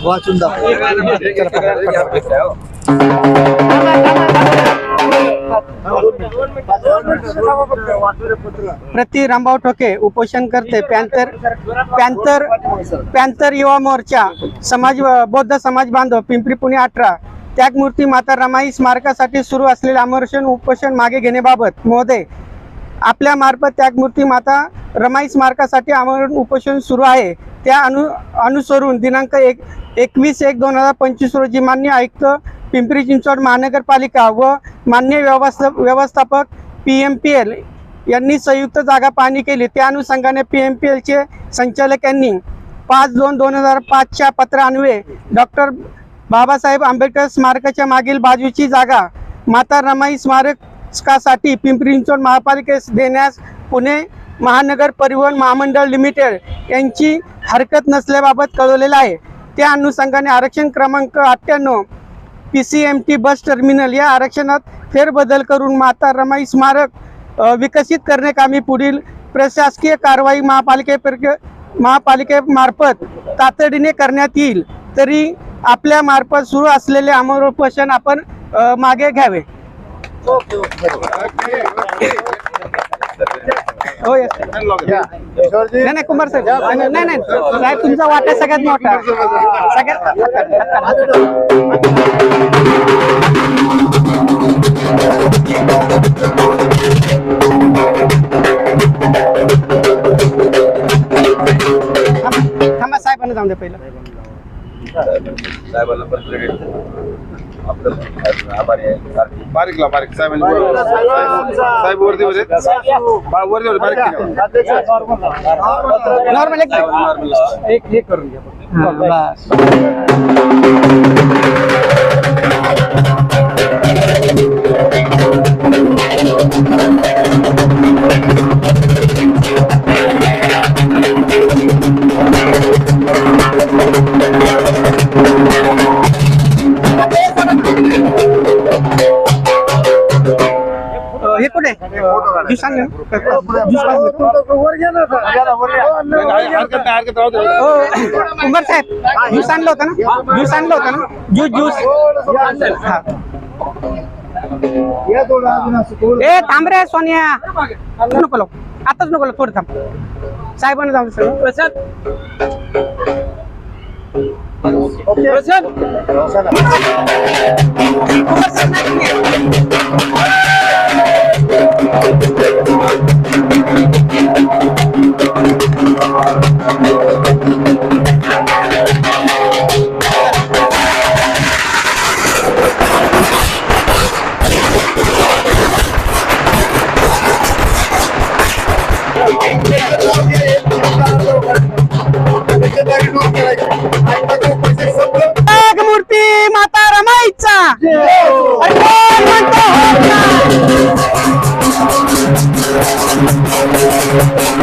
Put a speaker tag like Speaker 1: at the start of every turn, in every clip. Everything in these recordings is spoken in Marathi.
Speaker 1: वाचून
Speaker 2: प्रति रामभाऊ ठोके उपोषण करते panther panther panther Yuva Morcha समाज बौद्ध समाज बांधव पिंपरी पुणे अठरा त्यागमूर्ती माता रमाई स्मारकासाठी सुरू असलेले अमरशन उपोषण मागे घेण्याबाबत महोदय आपल्या मार्फत त्यागमूर्ती माता रमाई स्मारकासाठी आमरण उपोषण सुरू आहे. त्या अनु अनुसरून दिनांक एक एकवीस एक दोन हजार पंचवीस रोजी मान्य आयुक्त पिंपरी चिंचवड महानगरपालिका व मान्य व्यवस्था व्यवस्थापक पी एम पी एल यांनी संयुक्त जागा पाहणी केली. त्या अनुषंगाने पी एम पी एलचे संचालक यांनी पाच दोन दोन हजार पाचच्या पत्रान्वये डॉक्टर बाबासाहेब आंबेडकर स्मारकाच्या मागील बाजूची जागा माता रमाई स्मारक विकासासाठी पिंपरी चिंचवड महापालिकेस देण्यास पुणे महानगर परिवहन महामंडळ लिमिटेड यांची हरकत नसल्याबाबत कळवलेलं आहे. त्या अनुषंगाने आरक्षण क्रमांक अठ्ठ्याण्णव P C M T bus terminal या आरक्षणात फेरबदल करून माता रमाई स्मारक विकसित करणे कामी पुढील प्रशासकीय कारवाई महापालिके महापालिकेमार्फत तातडीने करण्यात येईल. तरी आपल्यामार्फत सुरू असलेले अमरोपोषण आपण मागे घ्यावे. हो yes. नाही नाही कुमार साहेब नाही नाही नाही. साहेब तुमचा वाटा सगळ्यात मोठा सगळ्यात थांबा साहेबांना जाऊन द्या पहिलं
Speaker 3: साहेबांना पण क्रेडिट आपलं आभारी आहे.
Speaker 4: बारीकला बारीक. साहेबांनी. साहेब. वरती होते बा- वरती होते बारीक.
Speaker 2: नॉर्मल एक एक हे करून घ्या कुठे ज्यूस आणलं ना? ज्यूस पाजलं. साहेब ज्यूस आणलं होतं ना? ज्यूस आणलं होतं ना? Juice juice. हा. ए थांब रे सोनिया. नको लो आताच नको लो थोडं थांब. साहेबांना जाऊ दे सर मूर्ती माता रमाईचा. Thank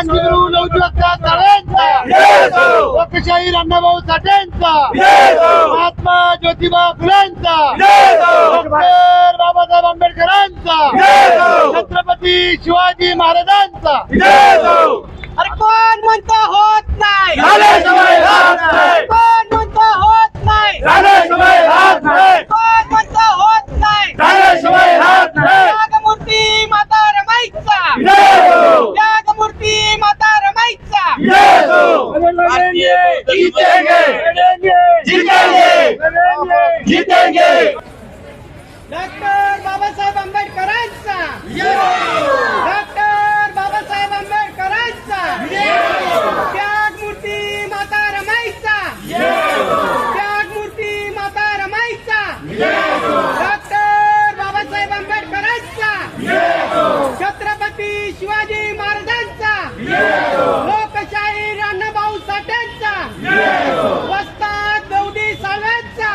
Speaker 5: क्रांतिगुरु लवचिक लोकशाही अण्णाभाऊ साठेंचा महात्मा ज्योतिबा फुलेंचा डॉक्टर बाबासाहेब आंबेडकरांचा छत्रपती शिवाजी महाराजांचा.
Speaker 2: अरे कोण म्हणतो होत नाही
Speaker 5: झाल्याशिवाय राहत नाही.
Speaker 2: कोण म्हणतो होत नाही
Speaker 5: झाल्याशिवाय राहत नाही.
Speaker 2: कोण म्हणतो होत नाही
Speaker 5: झाल्याशिवाय राहत नाही.
Speaker 2: त्यागमूर्ती माता रमाईचा
Speaker 5: जय हो.
Speaker 2: त्यागमूर्ती माता रमाईचा
Speaker 5: जय हो. वस्तात दौडी सालांचा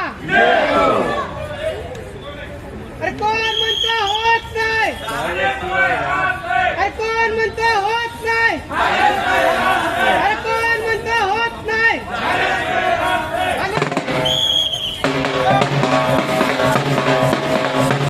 Speaker 2: अरे कोण म्हणत होत नाही? अरे कोण म्हणत होत नाही?